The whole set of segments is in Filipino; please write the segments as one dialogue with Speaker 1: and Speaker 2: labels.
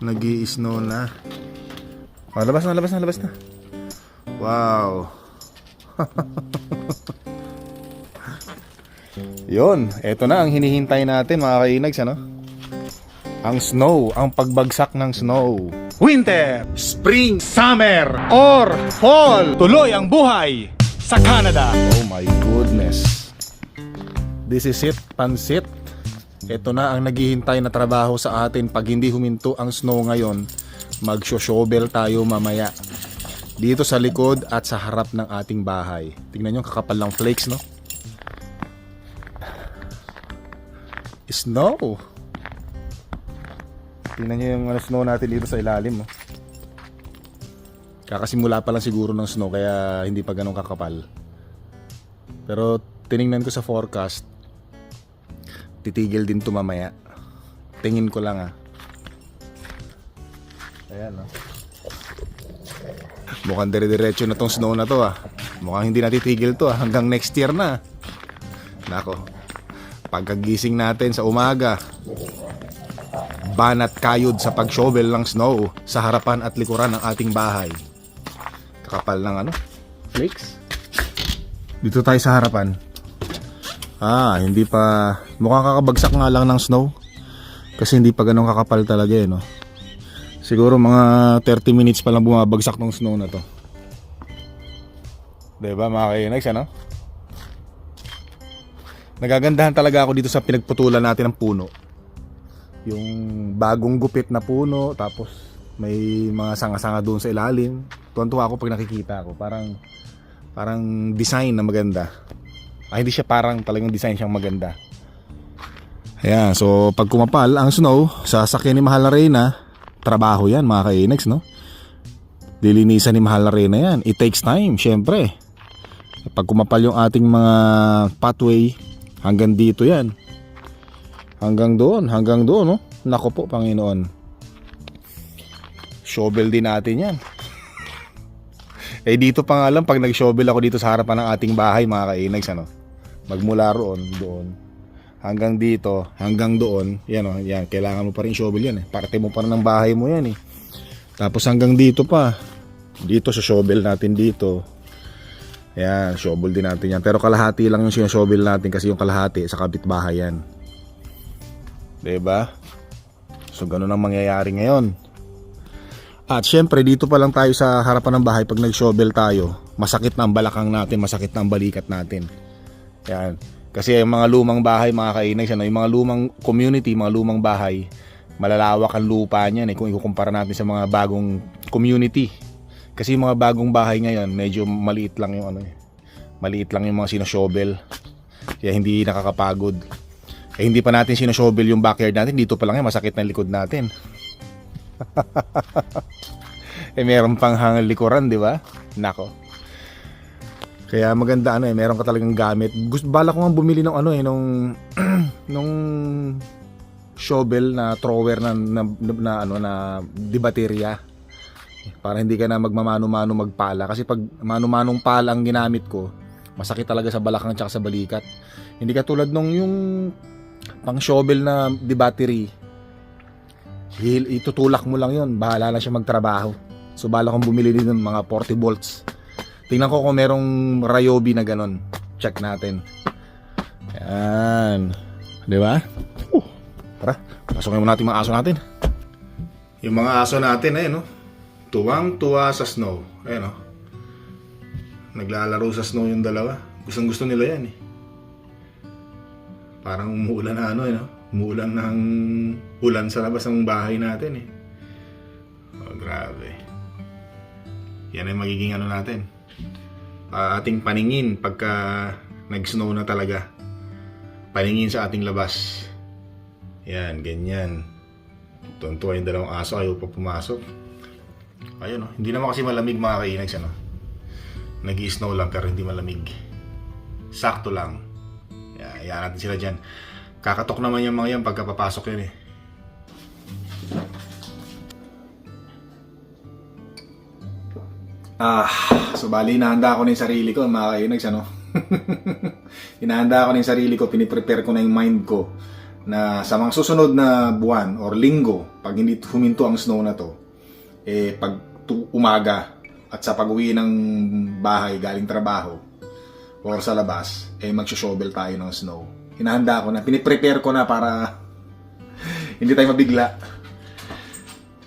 Speaker 1: nag snow na. Oh, labas na, labas na, labas na. Wow. Yon, eto na ang hinihintay natin mga kainags, ano? Ang snow, ang pagbagsak ng snow. Winter, spring, summer, or fall.
Speaker 2: Tuloy ang buhay sa Canada.
Speaker 1: Oh my goodness. This is it, pansit. Ito na ang naghihintay na trabaho sa atin pag hindi huminto ang snow ngayon. Magsho-shovel tayo mamaya. Dito sa likod at sa harap ng ating bahay. Tingnan nyo, kakapal ng flakes, no? Snow. Tingnan nyo yung ano, snow natin dito sa ilalim, no? Kakasimula pa lang siguro ng snow kaya hindi pa ganun kakapal. Pero tiningnan ko sa forecast, titigil din to mamaya. Tingin ko lang ah. Ayan oh. Mukhang dire-diretso na tong snow na to ah. Mukhang hindi natitigil to ah. Hanggang next year na. Nako. Pagkagising natin sa umaga, banat kayod sa pag-shovel ng snow sa harapan at likuran ng ating bahay. Kakapal ng ano? Flakes? Dito tayo sa harapan. Ah, hindi pa... Mukhang kakabagsak nga lang ng snow. Kasi hindi pa ganun kakapal talaga eh, no? Siguro mga 30 minutes pa lang bumabagsak ng snow na to. Diba mga kainags, ano? Nagagandahan talaga ako dito sa pinagputulan natin ng puno. Yung bagong gupit na puno, tapos may mga sanga-sanga doon sa ilalim. Tuwan-tuwa ako pag nakikita ko. Parang parang design na maganda. Ah, hindi siya parang talagang design siyang maganda. Ayan, so pag kumapal ang snow sa sakyan ni Mahal na Reyna, trabaho yan mga kainags, no? Lilinisan ni Mahal na Reyna yan. It takes time, syempre. Pag kumapal yung ating mga pathway, hanggang dito yan. Hanggang doon, hanggang doon, no? Nako po, Panginoon. Shovel din natin yan. Eh dito pa nga lang pag nag-shovel ako dito sa harapan ng ating bahay mga kainags ano. Magmula roon doon hanggang dito, hanggang doon, yan oh, yan, kailangan mo pa rin shovel yan eh. Parte mo pa rin ng bahay mo yan eh. Tapos hanggang dito pa. Dito sa shovel natin dito. Yan, shovel din natin yan. Pero kalahati lang yung sinashovel natin kasi yung kalahati sa kapitbahay yan. ba? So ganun ang mangyayari ngayon. At syempre dito pa lang tayo sa harapan ng bahay pag nag-shovel tayo, masakit na ang balakang natin, masakit na ang balikat natin. Yan. Kasi yung mga lumang bahay, mga kainay, ano, yung mga lumang community, mga lumang bahay, malalawak ang lupa niyan eh, kung ikukumpara natin sa mga bagong community. Kasi yung mga bagong bahay ngayon, medyo maliit lang yung ano eh. Maliit lang yung mga sinoshovel. Kaya hindi nakakapagod. Eh hindi pa natin sinoshovel yung backyard natin, dito pa lang yan, masakit na likod natin. eh meron pang hangal likuran, di ba? Nako. Kaya maganda ano eh, meron ka talagang gamit. Gusto bala ko nga bumili ng ano eh nung nung shovel na thrower na na, na, na ano na di baterya. Para hindi ka na magmamano-mano magpala kasi pag mano-manong pala ang ginamit ko, masakit talaga sa balakang at sa balikat. Hindi ka tulad nung yung pang shovel na di battery. Hil, itutulak mo lang yon bahala na siya magtrabaho. So bala kong bumili din ng mga 40 volts. Tingnan ko kung merong Ryobi na ganon. Check natin. Yan. Di ba? Uh, tara, pasukin mo natin mga aso natin. Yung mga aso natin, ayun, no? Tuwang-tuwa sa snow. Ayun, no? Naglalaro sa snow yung dalawa. Gustong gusto nila yan, eh. Parang umuulan na ano, eh, no? Umuulan ng ulan sa labas ng bahay natin, eh. Oh, grabe. Yan ay magiging ano natin. Ah, ating paningin pagka nag-snow na talaga. Paningin sa ating labas. Yan, ganyan. Tuntua yung dalawang aso, ayaw pa pumasok. Ayun, oh. hindi naman kasi malamig mga kainags, ano. nag snow lang pero hindi malamig. Sakto lang. Yan, hayaan natin sila dyan. Kakatok naman yung mga yan pagka papasok yun eh. Ah, so bali, inahanda ko na yung sarili ko, mga kainags, ano? inahanda ko na yung sarili ko, piniprepare ko na yung mind ko na sa mga susunod na buwan or linggo, pag hindi huminto ang snow na to, eh pag umaga at sa pag-uwi ng bahay galing trabaho or sa labas, eh magsho-shovel tayo ng snow. Hinahanda ko na, piniprepare ko na para hindi tayo mabigla.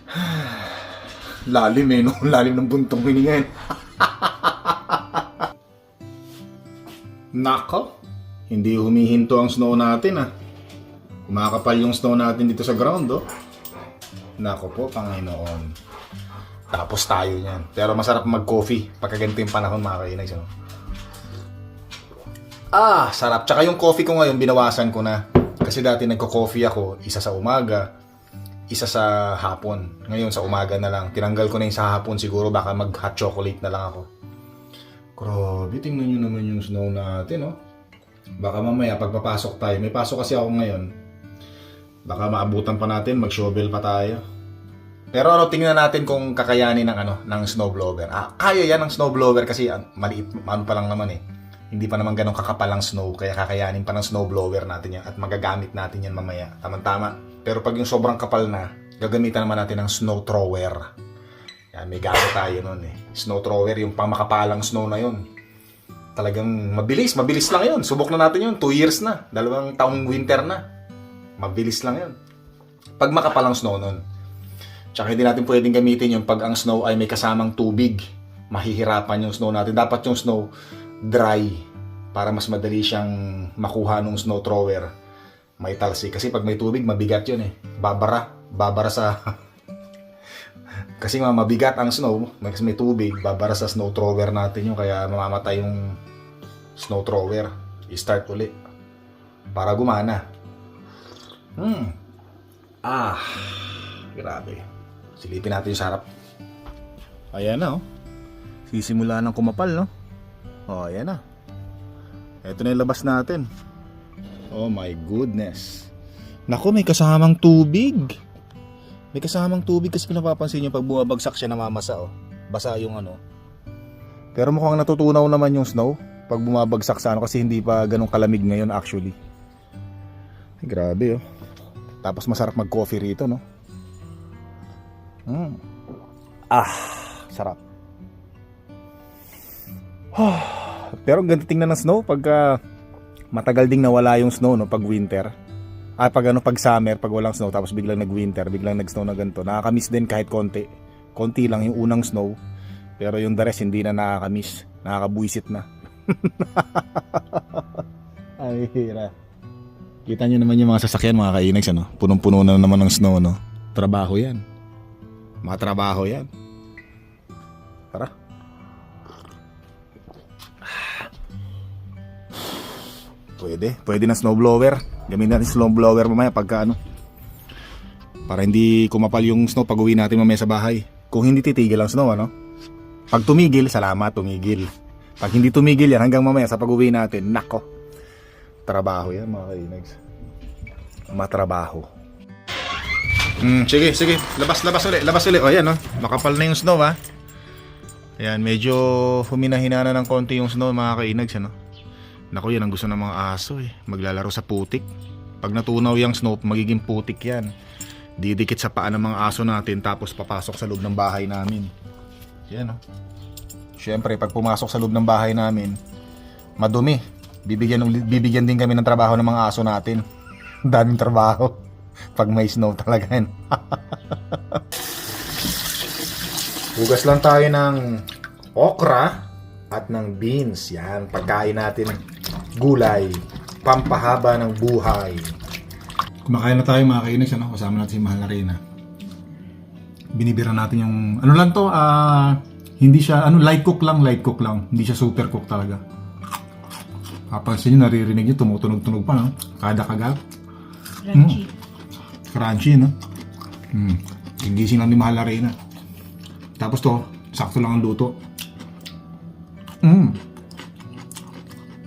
Speaker 1: Lalim eh, no? Lalim ng buntong hininga eh. Nako, hindi humihinto ang snow natin ah. Kumakapal yung snow natin dito sa ground oh. Nako po, Panginoon. Tapos tayo niyan. Pero masarap mag-coffee pagka ganito yung panahon mga kainags. Ano? Ah, sarap. Tsaka yung coffee ko ngayon, binawasan ko na. Kasi dati nagko-coffee ako, isa sa umaga, isa sa hapon. Ngayon sa umaga na lang. Tinanggal ko na yung sa hapon siguro baka mag-hot chocolate na lang ako. Grabe, tingnan nyo naman yung snow natin, oh. Baka mamaya pagpapasok tayo, may pasok kasi ako ngayon. Baka maabutan pa natin, mag-shovel pa tayo. Pero ano, tingnan natin kung kakayanin ng ano, ng snowblower. Ah, kaya yan ng snowblower kasi maliit, ano pa lang naman eh. Hindi pa naman ganun kakapal ang snow, kaya kakayanin pa ng snowblower natin yan at magagamit natin yan mamaya. Tama-tama. Pero pag yung sobrang kapal na, gagamitan naman natin ng snow thrower. Yan, may gamit tayo nun eh. Snow thrower, yung pang makapalang snow na yun. Talagang mabilis, mabilis lang yun. Subok na natin yun, 2 years na. Dalawang taong winter na. Mabilis lang yun. Pag makapalang snow nun. Tsaka hindi natin pwedeng gamitin yung pag ang snow ay may kasamang tubig. Mahihirapan yung snow natin. Dapat yung snow dry para mas madali siyang makuha nung snow thrower. May talsi. Kasi pag may tubig, mabigat yun eh. Babara. Babara sa... Kasi mabigat ang snow, kasi may tubig, babara sa snow thrower natin yung kaya mamamatay yung snow thrower. I-start ulit. Para gumana. Hmm. Ah. Grabe. Silipin natin yung sarap. Ayan na, oh. Sisimula ng kumapal, no? Oh, ayan na. Ito na yung labas natin. Oh my goodness. Naku, may kasamang tubig. May kasamang tubig kasi pinapapansin nyo pag bumabagsak siya namamasa, oh. Basa yung ano. Pero mukhang natutunaw naman yung snow pag bumabagsak sa ano kasi hindi pa ganun kalamig ngayon actually. Grabe, oh. Tapos masarap mag-coffee rito, no? Mm. Ah, sarap. Pero ang ganda tingnan ng snow pagka matagal ding nawala yung snow no pag winter. Ah, pag ano pag summer, pag walang snow tapos biglang nag-winter, biglang nag-snow na ganito. Nakakamiss din kahit konti. Konti lang yung unang snow. Pero yung the rest hindi na nakakamiss. Nakakabuisit na. Ay, hira. Kita nyo naman yung mga sasakyan mga kainags ano. Punong-puno na naman ng snow no. Trabaho yan. Mga trabaho yan. Tara. Pwede. Pwede na snowblower. Gamitin natin snowblower mamaya pagka ano. Para hindi kumapal yung snow pag uwi natin mamaya sa bahay. Kung hindi titigil ang snow, ano? Pag tumigil, salamat, tumigil. Pag hindi tumigil yan hanggang mamaya sa pag uwi natin, nako. Trabaho yan mga kainags. Matrabaho. Mm, sige, sige. Labas, labas ulit. Labas ulit. O, yan, no? Makapal na yung snow, ha? Ayan, medyo huminahina na ng konti yung snow, mga kainags, ano? Naku, yan ang gusto ng mga aso, eh. Maglalaro sa putik. Pag natunaw yung snow, magiging putik yan. Didikit sa paa ng mga aso natin, tapos papasok sa loob ng bahay namin. Yan, no? Siyempre, pag pumasok sa loob ng bahay namin, madumi. Bibigyan, bibigyan din kami ng trabaho ng mga aso natin. Daming trabaho. Pag may snow talaga yan. Hugas lang tayo ng okra at ng beans. Yan, pagkain natin gulay. Pampahaba ng buhay. Kumakain na tayo mga kainis. Ano? Kasama natin si Mahal na Reyna. Binibira natin yung... Ano lang to? ah hindi siya... Ano, light cook lang. Light cook lang. Hindi siya super cook talaga. Papansin nyo, naririnig nyo, tumutunog-tunog pa, no? Kada kagat.
Speaker 3: Crunchy.
Speaker 1: Crunchy, no? Hmm. Gigising lang ni Mahal na Reyna. Tapos to, sakto lang ang luto. Mm.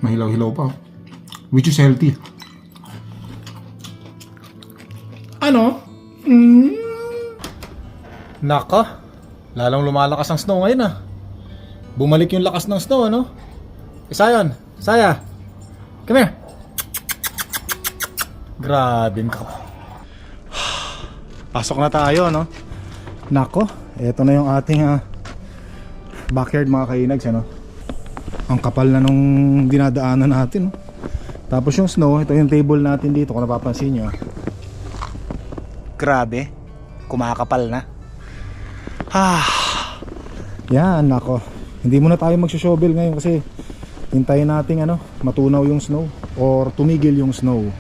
Speaker 1: Mahilaw-hilaw pa. Which is healthy. Ano? Mm. Naka. Lalong lumalakas ang snow ngayon ah. Bumalik yung lakas ng snow, ano? Isayon, Saya. Come here. Grabe ka. Pasok na tayo, no? Nako, eto na yung ating ah, backyard mga kainags, ano? Ang kapal na nung dinadaanan natin, no? Tapos yung snow, ito yung table natin dito kung napapansin nyo. Grabe, kumakapal na. Ah, yan, nako. Hindi muna tayo magsushovel ngayon kasi hintayin natin ano, matunaw yung snow or tumigil yung snow.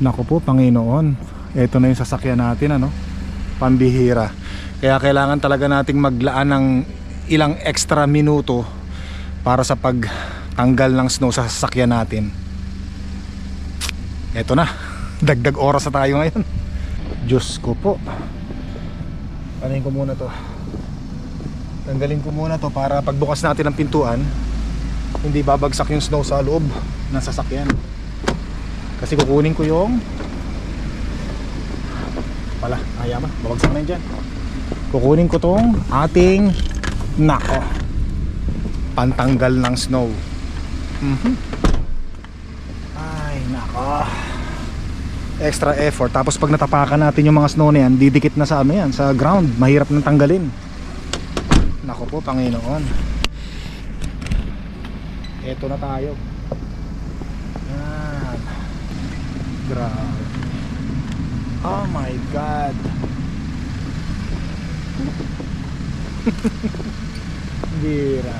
Speaker 1: Nako po, Panginoon. Ito na yung sasakyan natin ano. Pambihira. Kaya kailangan talaga nating maglaan ng ilang extra minuto para sa pagtanggal ng snow sa sasakyan natin. Ito na. Dagdag oras na tayo ngayon. Diyos ko po. Panin ko muna to. Tanggalin ko muna to para pagbukas natin ng pintuan, hindi babagsak yung snow sa loob ng sasakyan. Kasi kukunin ko yung pala, ayaw ba? Babagsak na yun dyan. Kukunin ko tong ating nako pantanggal ng snow. Mhm. Ay, nako. Extra effort. Tapos pag natapakan natin yung mga snow na yan, didikit na sa ano yan, sa ground. Mahirap nang tanggalin. Nako po, Panginoon. Eto na tayo. Yan. Grabe. Oh my God. Bira.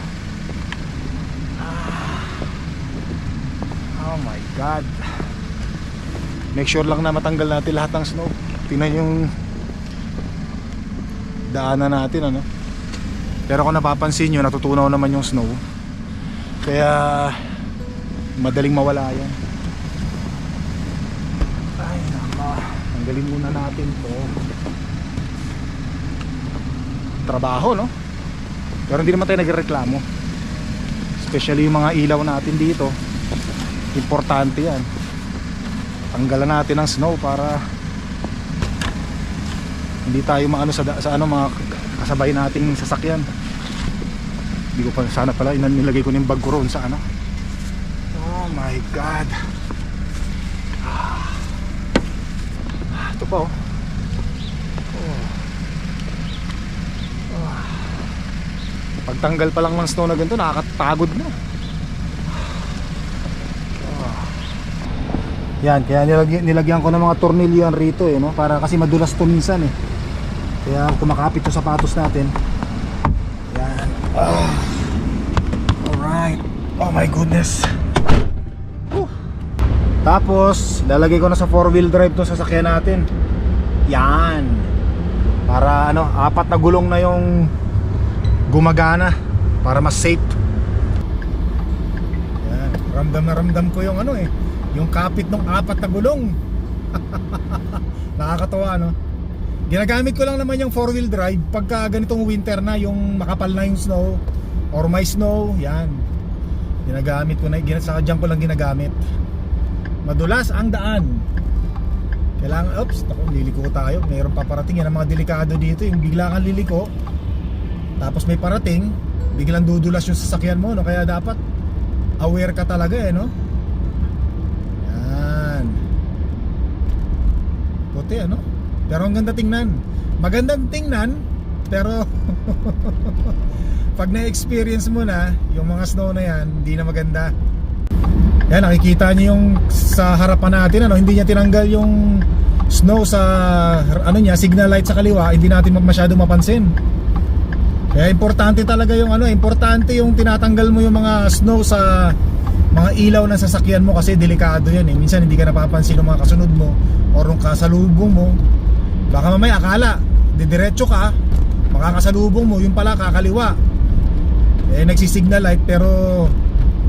Speaker 1: Ah. Oh my God. Make sure lang na matanggal natin lahat ng snow. Tingnan yung daanan natin ano. Pero kung napapansin nyo, natutunaw naman yung snow. Kaya madaling mawala yan. Ay naka. Tanggalin muna natin to. Trabaho no? Pero hindi naman tayo nagreklamo. Especially yung mga ilaw natin dito. Importante yan. Tanggalan natin ng snow para hindi tayo maano sa, sa ano mga kasabay nating sasakyan. Hindi ko pa sana pala inan nilagay ko yung bag ko roon sa ano. Oh my god. Ah. Ito pa oh. Oh. Ah. Pagtanggal pa lang ng snow na ganito, nakakapagod na. Yan, kaya nilagyan, nilagyan ko ng mga tornilyo rito eh, no? Para kasi madulas to minsan eh. Kaya kumakapit yung sapatos natin. Yan. Ah. Alright. Oh my goodness. Tapos, lalagay ko na sa four wheel drive to sasakyan natin. Yan. Para ano, apat na gulong na yung gumagana para mas safe. Yan. Ramdam na ramdam ko yung ano eh, yung kapit ng apat na gulong. Nakakatawa no. Ginagamit ko lang naman yung four wheel drive pagka ganitong winter na yung makapal na yung snow or may snow, yan. Ginagamit ko na, sa dyan ko lang ginagamit. Madulas ang daan. Kailangan, oops, naku, liliko tayo. Mayroon pa parating yan ang mga delikado dito. Yung bigla kang liliko, tapos may parating, biglang dudulas yung sasakyan mo, no? Kaya dapat aware ka talaga eh, no? Yan. Puti, ano? Pero ang ganda tingnan. Magandang tingnan, pero pag na-experience mo na, yung mga snow na yan, hindi na maganda. Yan, nakikita niyo yung sa harapan natin, ano, hindi niya tinanggal yung snow sa ano niya, signal light sa kaliwa, hindi natin masyado mapansin. Kaya importante talaga yung ano, importante yung tinatanggal mo yung mga snow sa mga ilaw ng sasakyan mo kasi delikado yan eh. Minsan hindi ka napapansin ng mga kasunod mo or yung kasalubong mo. Baka mamaya akala, didiretso ka, makakasalubong mo, yung pala kakaliwa. Eh nagsisignal light pero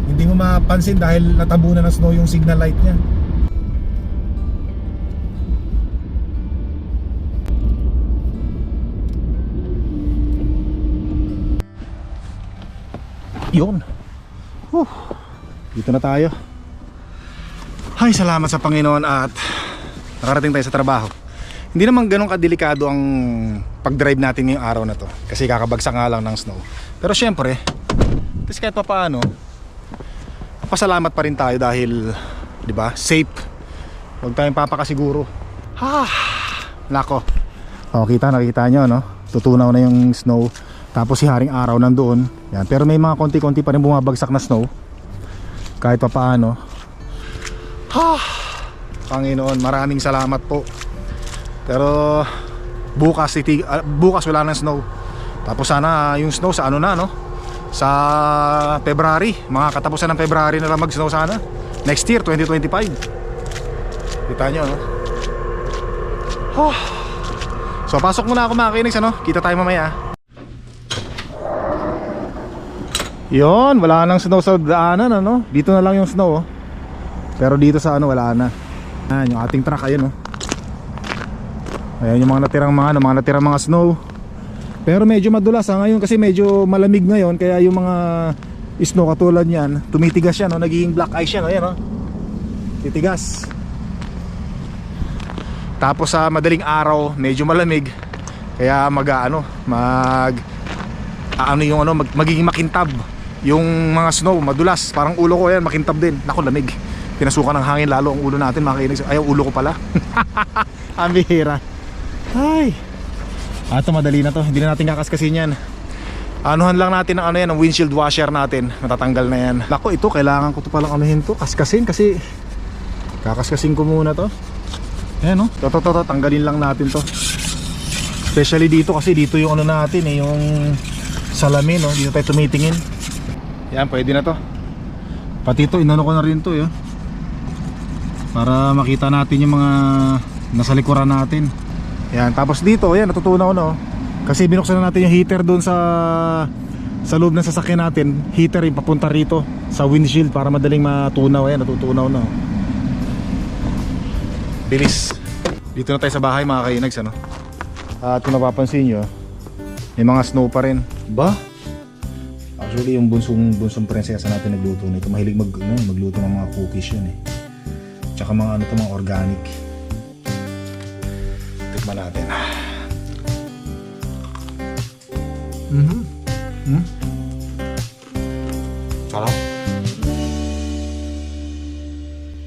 Speaker 1: hindi mo mapansin dahil natabunan ng snow yung signal light niya. Yun. Whew. Dito na tayo. Ay, salamat sa Panginoon at nakarating tayo sa trabaho. Hindi naman ganun kadelikado ang pag-drive natin ngayong araw na to kasi kakabagsak nga lang ng snow. Pero syempre, kasi kahit pa paano, pasalamat pa rin tayo dahil, 'di ba? Safe Huwag tayong papakasiguro. Ha! Nako. O, kita, nakita nyo, no? Tutunaw na yung snow. Tapos si Haring Araw nandoon. Yan. Pero may mga konti-konti pa rin bumabagsak na snow. Kahit pa paano. Ha! Panginoon, maraming salamat po. Pero bukas, titig, ah, bukas wala nang snow. Tapos sana yung snow sa ano na, no? Sa February. Mga katapusan ng February na lang mag-snow sana. Next year, 2025. Kita nyo, no? Oh. So pasok muna ako mga kainis ano Kita tayo mamaya Yon, wala nang snow sa daanan ano Dito na lang yung snow oh. Pero dito sa ano wala na Ayan yung ating truck ayun oh. Ayan yung mga natirang mga ano, mga natirang mga snow Pero medyo madulas ha ngayon kasi medyo malamig ngayon Kaya yung mga snow katulad yan Tumitigas yan oh, nagiging black ice yan oh, Ayan oh. Titigas tapos sa madaling araw, medyo malamig. Kaya mag ano, mag ano yung ano, mag, magiging makintab. Yung mga snow, madulas. Parang ulo ko yan, makintab din. Naku, lamig. Pinasukan ng hangin lalo ang ulo natin, makikinig. Ay, ulo ko pala. ang bihira. Ay. Ah, ito madali na to. Hindi na natin kakaskasin yan. Anuhan lang natin ang ano yan, ang windshield washer natin. Matatanggal na yan. Nako, ito kailangan ko to palang anuhin to. Kaskasin kasi kakaskasin ko muna to. Ayan no. To, to, to, to, tanggalin lang natin to. Especially dito kasi dito yung ano natin eh, yung salamin no. Dito tayo tumitingin. Yan, pwede na to. Pati ito, inano ko na rin to yun. Para makita natin yung mga nasa likuran natin. Yan, tapos dito, ayan, natutunaw no. Kasi binuksan na natin yung heater doon sa sa loob ng sasakyan natin. Heater yung papunta rito sa windshield para madaling matunaw. Ayan, natutunaw na. oh. Bilis. Dito na tayo sa bahay mga kainags ano. At kung napapansin nyo, may mga snow pa rin. Ba? Actually yung bunsong bunsong prinsesa natin nagluto nito. Mahilig mag, ano, magluto ng mga cookies yun eh. Tsaka mga ano to mga organic. Tikman natin. Mm?